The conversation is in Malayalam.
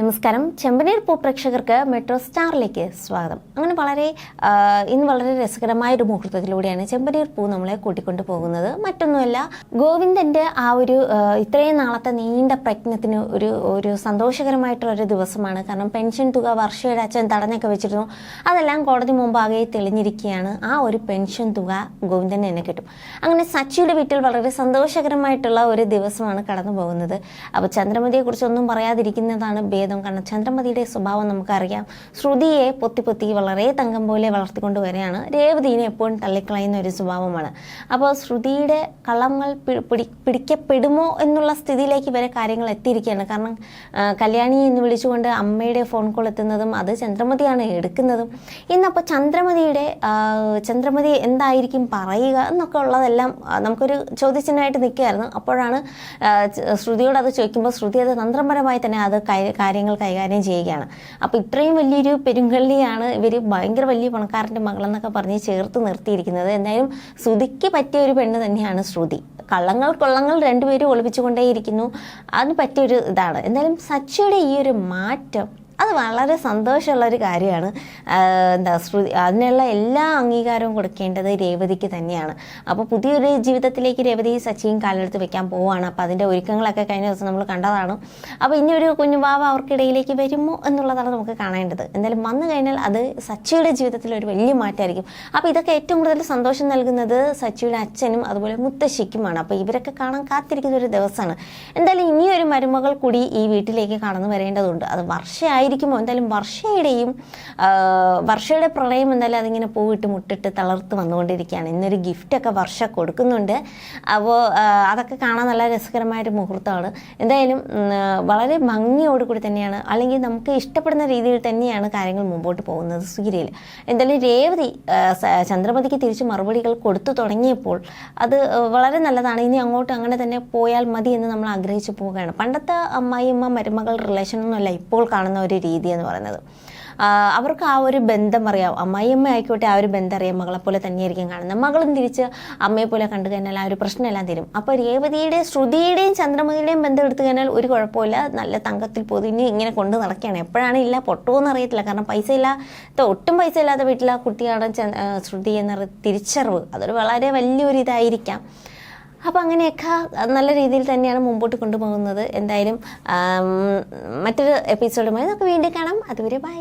നമസ്കാരം. ചെമ്പനീർ പൂ പ്രേക്ഷകർക്ക് മെട്രോ സ്റ്റാറിലേക്ക് സ്വാഗതം. അങ്ങനെ വളരെ ഇന്ന് വളരെ രസകരമായ ഒരു മുഹൂർത്തത്തിലൂടെയാണ് ചെമ്പനീർ പൂ നമ്മളെ കൂട്ടിക്കൊണ്ടു പോകുന്നത്. മറ്റൊന്നുമല്ല ഗോവിന്ദന്റെ ആ ഒരു ഇത്രയും നാളത്തെ നീണ്ട പ്രജ്ഞത്തിന് ഒരു ഒരു സന്തോഷകരമായിട്ടുള്ള ഒരു ദിവസമാണ്. കാരണം പെൻഷൻ തുക വർഷയുടെ അച്ഛൻ തടഞ്ഞൊക്കെ വെച്ചിരുന്നു. അതെല്ലാം കോടതി മുമ്പാകെ തെളിഞ്ഞിരിക്കുകയാണ്. ആ ഒരു പെൻഷൻ തുക ഗോവിന്ദൻ എന്നെ കിട്ടും. അങ്ങനെ സച്ചിയുടെ വീട്ടിൽ വളരെ സന്തോഷകരമായിട്ടുള്ള ഒരു ദിവസമാണ് കടന്നു പോകുന്നത് അപ്പോൾ ചന്ദ്രമതിയെക്കുറിച്ചൊന്നും പറയാതിരിക്കുന്നതാണ് ഭേദം കാരണം ചന്ദ്രമതിയുടെ സ്വഭാവം നമുക്കറിയാം. ശ്രുതിയെ പൊത്തി പൊത്തി വളരെ തങ്കം പോലെ വളർത്തിക്കൊണ്ട് വരികയാണ്. രേവതിനെ എപ്പോഴും തള്ളിക്കളയുന്ന ഒരു സ്വഭാവമാണ്. അപ്പോൾ ശ്രുതിയുടെ കള്ളങ്ങൾ പിടി പിടിക്കപ്പെടുമോ എന്നുള്ള സ്ഥിതിയിലേക്ക് വരെ കാര്യങ്ങൾ എത്തിയിരിക്കുകയാണ്. കാരണം കല്യാണി എന്ന് വിളിച്ചുകൊണ്ട് അമ്മയുടെ ഫോൺ കോൾ എത്തുന്നതും അത് ചന്ദ്രമതിയാണ് എടുക്കുന്നതും. ഇന്നപ്പോൾ ചന്ദ്രമതിയുടെ ചന്ദ്രമതി എന്തായിരിക്കും പറയുക എന്നൊക്കെ ഉള്ളതെല്ലാം നമുക്കൊരു ചോദ്യചിഹ്നമായിട്ട് നിൽക്കുകയായിരുന്നു. അപ്പോഴാണ് ശ്രുതിയോട് അത് ചോദിക്കുമ്പോൾ ശ്രുതി അത് തന്ത്രപരമായി തന്നെ അത് കാര്യങ്ങൾ കൈകാര്യം ചെയ്യുകയാണ്. അപ്പോൾ ഇത്രയും വലിയൊരു പെരുങ്കള്ളിയാണ് ഇവർ ഭയങ്കര വലിയ പണക്കാരന്റെ മകളെന്നൊക്കെ പറഞ്ഞ് ചേർത്ത് നിർത്തിയിരിക്കുന്നത്. എന്തായാലും ശ്രുതിക്ക് പറ്റിയ ഒരു പെണ്ണ് തന്നെയാണ് ശ്രുതി. കള്ളങ്ങൾ കൊള്ളങ്ങൾ രണ്ടുപേരും ഒളിപ്പിച്ചുകൊണ്ടേയിരിക്കുന്നു. അതിന് പറ്റിയൊരു ഇതാണ്. എന്തായാലും സച്ചിയുടെ ഈ ഒരു മാറ്റം അത് വളരെ സന്തോഷമുള്ള ഒരു കാര്യമാണ് എന്താ ശ്രുതി അതിനുള്ള എല്ലാ അംഗീകാരവും കൊടുക്കേണ്ടത് രേവതിക്ക് തന്നെയാണ്. അപ്പോൾ പുതിയൊരു ജീവിതത്തിലേക്ക് രേവതി സച്ചിയും കാലെടുത്ത് വെക്കാൻ പോവുകയാണ്. അപ്പോൾ അതിന്റെ ഒരുക്കങ്ങളൊക്കെ കഴിഞ്ഞ ദിവസം നമ്മൾ കണ്ടതാണ്. അപ്പോൾ ഇനി ഒരു കുഞ്ഞുവാവ അവർക്കിടയിലേക്ക് വരുമോ എന്നുള്ളതാണ് നമുക്ക് കാണേണ്ടത്. എന്തായാലും വന്നു കഴിഞ്ഞാൽ അത് സച്ചിയുടെ ജീവിതത്തിൽ ഒരു വലിയ മാറ്റമായിരിക്കും. അപ്പോൾ ഇതൊക്കെ ഏറ്റവും കൂടുതൽ സന്തോഷം നൽകുന്നത് സച്ചിയുടെ അച്ഛനും അതുപോലെ മുത്തശ്ശിക്കുമാണ്. അപ്പോൾ ഇവരൊക്കെ കാണാൻ കാത്തിരിക്കുന്ന ഒരു ദിവസമാണ്. എന്തായാലും ഇനിയൊരു മരുമകൾ കൂടി ഈ വീട്ടിലേക്ക് കടന്നു വരേണ്ടതുണ്ട്. അത് വർഷയായിരിക്കുമോ എന്തായാലും വർഷയുടെയും വർഷയുടെ പ്രളയം എന്തായാലും അതിങ്ങനെ പൂവിട്ട് മുട്ടിട്ട് തളർത്ത് വന്നുകൊണ്ടിരിക്കുകയാണ്. ഇന്നൊരു ഗിഫ്റ്റൊക്കെ വർഷ കൊടുക്കുന്നുണ്ട്. അപ്പോൾ അതൊക്കെ കാണാൻ നല്ല രസകരമായൊരു മുഹൂർത്തമാണ്. എന്തായാലും വളരെ ഭംഗിയോട് വളരെ ഭംഗിയോടുകൂടി തന്നെയാണ് അല്ലെങ്കിൽ നമുക്ക് ഇഷ്ടപ്പെടുന്ന രീതിയിൽ തന്നെയാണ് കാര്യങ്ങൾ മുമ്പോട്ട് പോകുന്നത് സീരിയൽ എന്തായാലും രേവതി ചന്ദ്രപതിക്ക് തിരിച്ച് മറുപടികൾ കൊടുത്തു തുടങ്ങിയപ്പോൾ അത് വളരെ നല്ലതാണ്. ഇനി അങ്ങോട്ട് അങ്ങനെ തന്നെ പോയാൽ മതി എന്ന് നമ്മൾ ആഗ്രഹിച്ചു പോവുകയാണ്. പണ്ടത്തെ അമ്മായിയമ്മ മരുമകൾ റിലേഷൻ ഒന്നുമല്ല ഇപ്പോൾ കാണുന്ന ഒരു രീതി എന്ന് പറയുന്നത് അവർക്ക് ആ ഒരു ബന്ധം അറിയാം. അമ്മായിയമ്മ ആയിക്കോട്ടെ ആ ഒരു ബന്ധം അറിയാം. മകളെ പോലെ തന്നെയായിരിക്കും കാണുന്നത്. മകളും തിരിച്ച് അമ്മയെ പോലെ കണ്ടു കഴിഞ്ഞാൽ ആ ഒരു പ്രശ്നമെല്ലാം തരും. അപ്പോൾ രേവതിയുടെ ശ്രുതിയുടെയും ചന്ദ്രമതിയുടെയും ബന്ധം എടുത്തു കഴിഞ്ഞാൽ ഒരു കുഴപ്പമില്ല. നല്ല തങ്കത്തിൽ പൊതിഞ്ഞ് ഇങ്ങനെ കൊണ്ട് നടക്കുകയാണ്. എപ്പോഴാണ് ഇല്ല പൊട്ടുമോന്ന് അറിയത്തില്ല. കാരണം പൈസ ഇല്ലാത്ത ഒട്ടും പൈസ ഇല്ലാത്ത വീട്ടിലെ കുട്ടിയാണ് ശ്രുതി എന്ന തിരിച്ചറിവ്. അതൊരു വളരെ വലിയൊരു ഇതായിരിക്കാം അപ്പോൾ അങ്ങനെയൊക്കെ നല്ല രീതിയിൽ തന്നെയാണ് മുമ്പോട്ട് കൊണ്ടുപോകുന്നത്. എന്തായാലും മറ്റൊരു എപ്പിസോഡുമായി നമുക്ക് വീണ്ടും കാണാം. അതുവരെ ബൈ